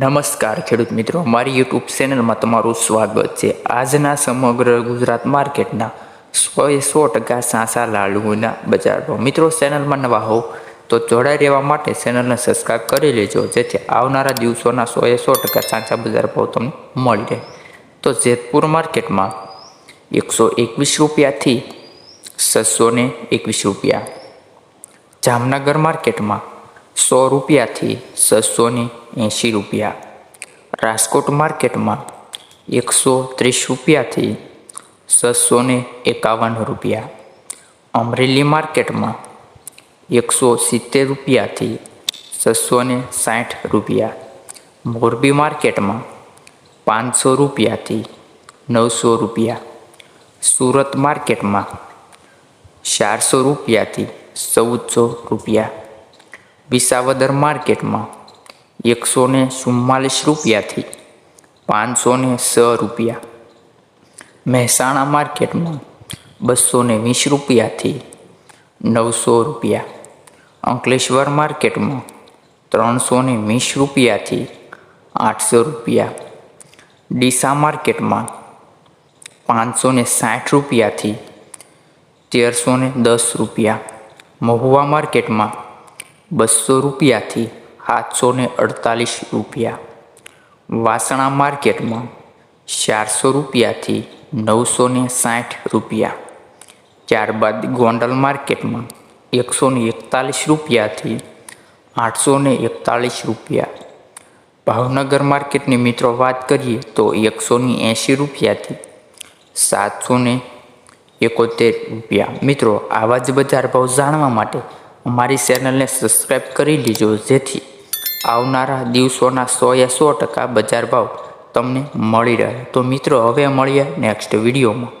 નમસ્કાર ખેડૂત મિત્રો, મારી યુટ્યુબ ચેનલમાં તમારું સ્વાગત છે. આજના સમગ્ર ગુજરાત માર્કેટના સોએ સો ટકા સાસા લાડુના બજાર ભાવ મિત્રો, ચેનલમાં નવા હોવ તો જોડાઈ રહેવા માટે ચેનલને સબસ્ક્રાઈબ કરી લેજો, જેથી આવનારા દિવસોના સોએ સો ટકા સાચા બજાર ભાવ તમને મળી રહે. તો જેતપુર માર્કેટમાં એકસો એકવીસ રૂપિયાથી છસો એકવીસ રૂપિયા. જામનગર માર્કેટમાં સો રૂપિયાથી છસો ને એંશી રૂપિયા. રાજકોટ માર્કેટમાં એકસો ત્રીસ રૂપિયાથી છસો એકાવન રૂપિયા. અમરેલી માર્કેટમાં એકસો સિત્તેર રૂપિયાથી છસો સાઠ રૂપિયા. મોરબી માર્કેટમાં પાંચસો રૂપિયાથી નવસો રૂપિયા. સુરત માર્કેટમાં ચારસો રૂપિયાથી ચૌદસો રૂપિયા. વિસાવદર માર્કેટમાં એકસો ને ચુમ્માલીસ રૂપિયાથી પાંચસો ને છ રૂપિયા. મહેસાણા માર્કેટમાં બસો ને વીસ રૂપિયાથી નવસો રૂપિયા. અંકલેશ્વર માર્કેટમાં ત્રણસો ને વીસ રૂપિયાથી આઠસો રૂપિયા. ડીસા માર્કેટમાં પાંચસો ને સાઠ રૂપિયાથી તેરસો ને દસ રૂપિયા. મહુવા માર્કેટમાં બસો રૂપિયાથી સાતસો ને અડતાલીસ રૂપિયા. વાસણા માર્કેટમાં ચારસો રૂપિયાથી નવસો ને સાઠ રૂપિયા. ત્યારબાદ ગોંડલ માર્કેટમાં એકસો ને એકતાલીસ રૂપિયાથી આઠસો ને એકતાલીસ રૂપિયા. ભાવનગર માર્કેટની મિત્રો વાત કરીએ તો એકસો ને એંશી રૂપિયાથી સાતસો ને એકોતેર રૂપિયા. મિત્રો આવા જ બજાર ભાવ જાણવા માટે અમારી ચેનલને સબસ્ક્રાઈબ કરી લીજો, જેથી આવનારા દિવસોના સો એ સો ટકા બજાર ભાવ તમને મળી રહે. તો મિત્રો, હવે મળીએ નેક્સ્ટ વિડીયોમાં.